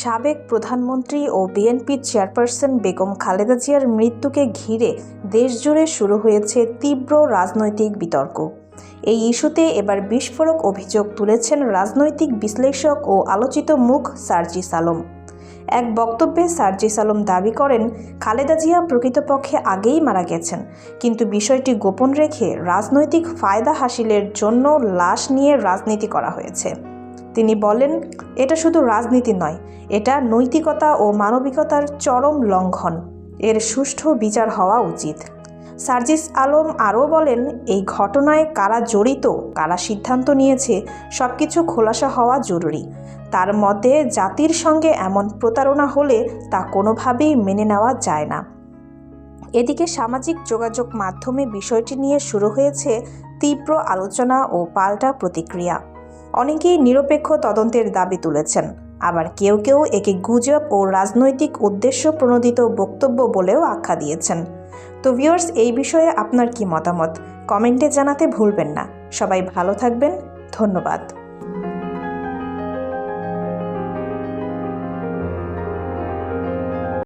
সাবেক প্রধানমন্ত্রী ও বিএনপির চেয়ারপারসন বেগম খালেদা জিয়ার মৃত্যুকে ঘিরে দেশজুড়ে শুরু হয়েছে তীব্র রাজনৈতিক বিতর্ক। এই ইস্যুতে এবার বিস্ফোরক অভিযোগ তুলেছেন রাজনৈতিক বিশ্লেষক ও আলোচিত মুখ সার্জিস আলম এক বক্তব্যে সার্জিস আলম দাবি করেন, খালেদা জিয়া প্রকৃতপক্ষে আগেই মারা গেছেন, কিন্তু বিষয়টি গোপন রেখে রাজনৈতিক ফায়দা হাসিলের জন্য লাশ নিয়ে রাজনীতি করা হয়েছে। তিনি বলেন, এটা শুধু রাজনীতি নয়, এটা নৈতিকতা ও মানবিকতার চরম লঙ্ঘন। এর সুষ্ঠু বিচার হওয়া উচিত। সার্জিস আলম আরও বলেন, এই ঘটনায় কারা জড়িত, কারা সিদ্ধান্ত নিয়েছে সব কিছু খোলাসা হওয়া জরুরি। তার মতে, জাতির সঙ্গে এমন প্রতারণা হলে তা কোনোভাবেই মেনে নেওয়া যায় না। এদিকে সামাজিক যোগাযোগ মাধ্যমে বিষয়টি নিয়ে শুরু হয়েছে তীব্র আলোচনা ও পাল্টা প্রতিক্রিয়া। অনেকেই নিরপেক্ষ তদন্তের দাবি তুলেছেন। আবার কেউ কেউ একে গুজব ও রাজনৈতিক উদ্দেশ্য প্রণোদিত বক্তব্য বলেও আখ্যা দিয়েছেন। তো ভিউয়ার্স এই বিষয়ে আপনার কি মতামত? কমেন্টে জানাতে ভুলবেন না। সবাই ভালো থাকবেন। ধন্যবাদ।